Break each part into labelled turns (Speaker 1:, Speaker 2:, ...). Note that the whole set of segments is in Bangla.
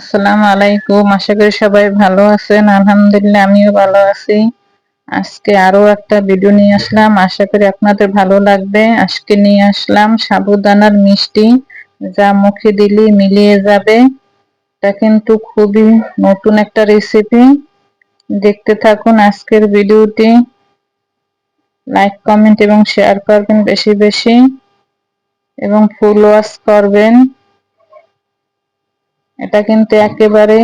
Speaker 1: আসসালামু আলাইকুম। আশা করি সবাই ভালো আছেন। আলহামদুলিল্লাহ, আমিও ভালো আছি। আজকে আরও একটা ভিডিও নিয়ে আসলাম। আশা করি আপনাদের ভালো লাগবে। আজকে নিয়ে আসলাম সাবুদানার মিষ্টি। যা মুখে দিলে মিলিয়ে যাবে। এটা কিন্তু খুবই নতুন একটা রেসিপি দেখতে থাকুন আজকের ভিডিওটি লাইক কমেন্ট এবং শেয়ার করবেন বেশি বেশি। এবং ফুল ওয়াশ করবেন। এটা কিন্তু একেবারে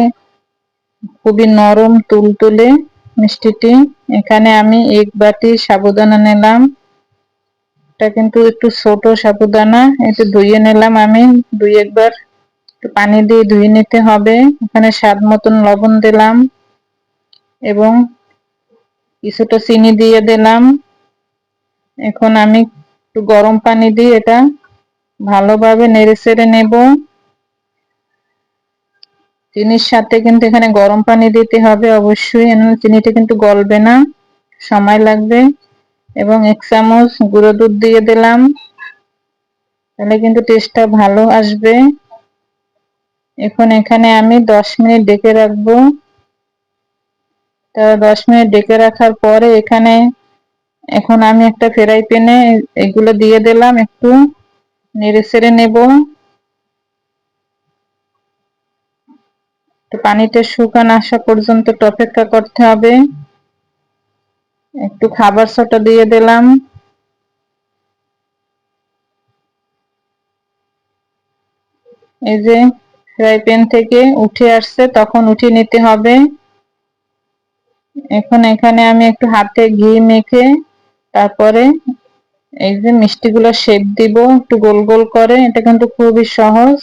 Speaker 1: খুবই নরম, তুলতুলে মিষ্টিটি। এখানে আমি এক বাটি সাবুদানা নিলাম। এটা কিন্তু একটু ছোট সাবুদানা একটু ধুয়ে নিলাম আমি। দুই একবার একটু পানি দিয়ে ধুয়ে নিতে হবে। এখানে স্বাদ মতন লবণ দিলাম এবং কিছুটা চিনি দিয়ে দিলাম। এখন আমি একটু গরম পানি দিয়ে এটা ভালোভাবে নেড়ে চেড়ে নেব। চিনির সাথে কিন্তু এখানে গরম পানি দিতে হবে অবশ্যই। চিনিটা কিন্তু গলবে না, সময় লাগবে। এবং এক চামচ গুঁড়ো দুধ দিয়ে দিলাম, তাহলে কিন্তু টেস্টটা ভালো আসবে। এখন এখানে আমি দশ মিনিট ডেকে রাখব। তা দশ মিনিট ডেকে রাখার পরে এখানে এখন আমি একটা ফ্রাই প্যানে এগুলো দিয়ে দিলাম, একটু নেড়ে ছেড়ে নেব। তো পানিটা শুকান আসা পর্যন্ত অপেক্ষা করতে হবে। একটু খাবার সোটা দিয়ে দিলাম। এই যে ফ্রাই প্যান থেকে উঠে আসছে, তখন উঠে নিতে হবে। এখন এখানে আমি একটু হাতে ঘি মেখে তারপরে এই যে মিষ্টিগুলো শেপ দিব, একটু গোল গোল করে। এটা কিন্তু খুবই সহজ।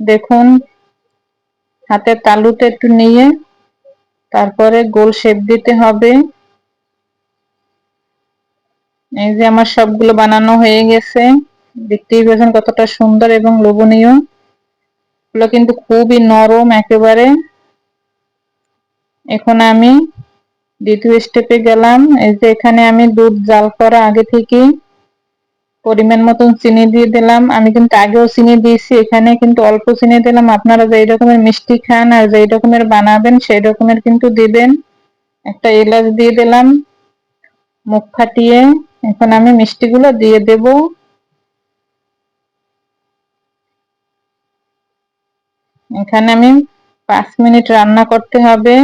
Speaker 1: দেখুন হাতের তালুতে একটু নিয়ে, তারপরে গোল শেপ দিতে হবে। এই যে আমার সবগুলো বানানো হয়ে গেছে, দেখতেই পেয়েছেন কতটা সুন্দর এবং লোভনীয়। এগুলো কিন্তু খুবই নরম একেবারে। এখন আমি দ্বিতীয় স্টেপে গেলাম। এই যে এখানে আমি দুধ জাল করা আগে থেকে পরিমাণ মতন চিনি দিয়ে দিলাম। আমি কিন্তু আগেও চিনি দিয়েছি, এখানে কিন্তু অল্প চিনি দিলাম। আপনারা যেই রকমের মিষ্টি খান আর যেই রকমের বানাবেন, সেই রকমের কিন্তু দিবেন। একটা এলাচ দিয়ে দিলাম, মুখ ফাটিয়ে। এখন আমি মিষ্টিগুলো দিয়ে দেব। এখানে আমি পাঁচ মিনিট রান্না করতে হবে।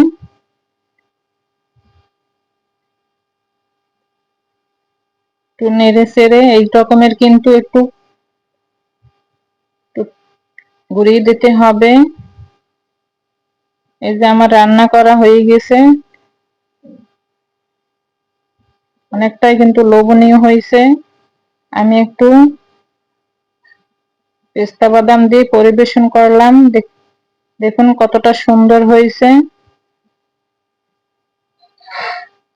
Speaker 1: একটু নেড়ে চেড়ে এই রকমের কিন্তু একটু ঘুরিয়ে দিতে হবে। এই যে আমার রান্না করা হয়ে গেছে। অনেকটাই কিন্তু লোভনীয় হয়েছে। আমি একটু পেস্তা বাদাম দিয়ে পরিবেশন করলাম। দেখুন কতটা সুন্দর হয়েছে।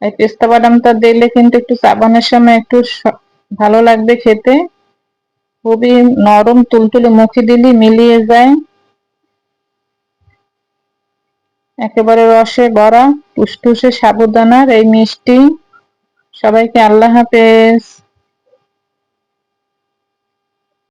Speaker 1: এই পেস্তা বাদামটা দিলে কিন্তু একটু সাবানের সময় একটু ভালো লাগবে খেতে। খুবই নরম, তুলতুলে মুখে দিলি মিলিয়ে যায়। একেবারে রসে ভরা, টুসটুসে সাবুদানার এই মিষ্টি। সবাইকে আল্লাহ হাফেজ।